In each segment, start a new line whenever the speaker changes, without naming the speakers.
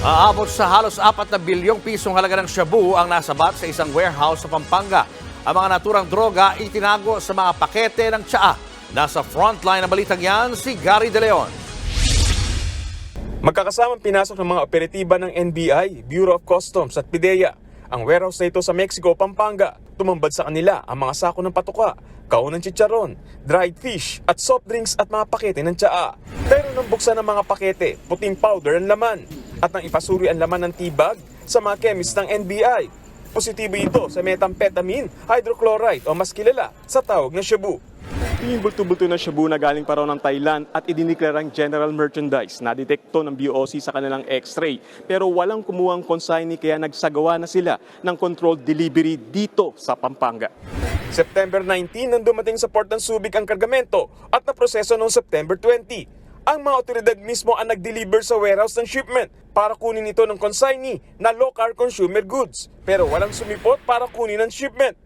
Aabot sa halos 4 na bilyong pisong halaga ng shabu ang nasabat sa isang warehouse sa Pampanga. Ang mga naturang droga itinago sa mga pakete ng tsaa. Nasa frontline ng balitang yan si Gary De Leon.
Magkakasamang pinasok ng mga operatiba ng NBI, Bureau of Customs at PIDEA. Ang warehouse na ito sa Mexico, Pampanga. Tumambad sa kanila ang mga sako ng patuka, kaon ng chicharon, dried fish at soft drinks at mga pakete ng tsaa. Pero nang buksan ang mga pakete, puting powder ang laman. At nang ipasuri ang laman ng tibag sa mga chemist ng NBI. Positibo ito sa methamphetamine, hydrochloride o mas kilala sa tawag na shabu. Yung bulto-bulto na shabu na galing pa raw ng Thailand at idiniklarang general merchandise na detekto ng BOC sa kanilang x-ray. Pero walang kumuhang consignee kaya nagsagawa na sila ng controlled delivery dito sa Pampanga. September 19 nang dumating sa Port ng Subic ang kargamento at naproseso noong September 20. Ang mga otoridad mismo ang nag-deliver sa warehouse ng shipment para kunin ito ng consignee na local consumer goods. Pero walang sumipot para kunin ang shipment.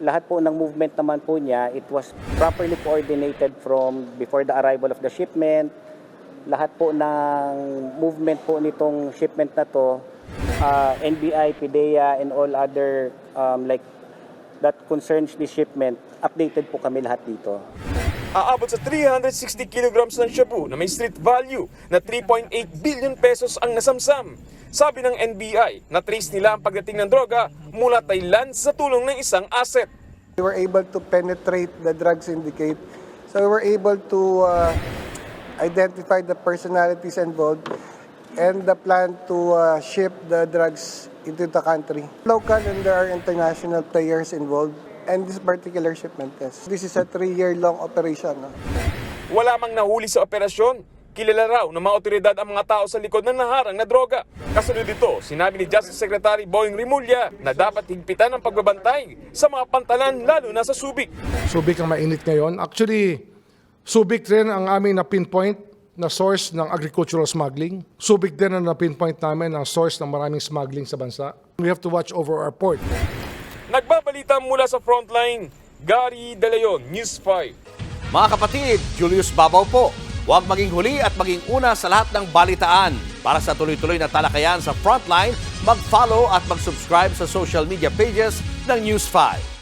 lahat po ng movement naman po niya, it was properly coordinated from before the arrival of the shipment. Lahat po ng movement po nitong shipment na to, uh, NBI, PIDEA, and all other um, like that concerns the shipment, updated po kami lahat dito.
Aabot sa 360 kilograms ng shabu na may street value na 3.8 billion pesos ang nasamsam. Sabi ng NBI, na-trace nila ang pagdating ng droga mula Thailand sa tulong ng isang asset.
We were able to penetrate the drug syndicate. So we were able to uh, identify the personalities involved and the plan to uh, ship the drugs into the country. Local and there are international players involved and this particular shipment test. This is a three-year long operation. no?
Wala mang nahuli sa operasyon. Kilala raw ng mga otoridad ang mga tao sa likod ng naharang na droga. Kasunod dito, sinabi ni Justice Secretary Boying Rimulya na dapat higpitan ang pagbabantay sa mga pantalan lalo na sa Subic.
Subic ang mainit ngayon. Actually, Subic rin ang aming na-pinpoint na source ng agricultural smuggling. Subic din ang na-pinpoint namin ang source ng maraming smuggling sa bansa. We have to watch over our port.
Nagbabalita mula sa frontline, Gary De Leon, News 5.
Mga kapatid, Julius Babaw po. Huwag maging huli at maging una sa lahat ng balitaan. Para sa tuloy-tuloy na talakayan sa Frontline, mag-follow at mag-subscribe sa social media pages ng News 5.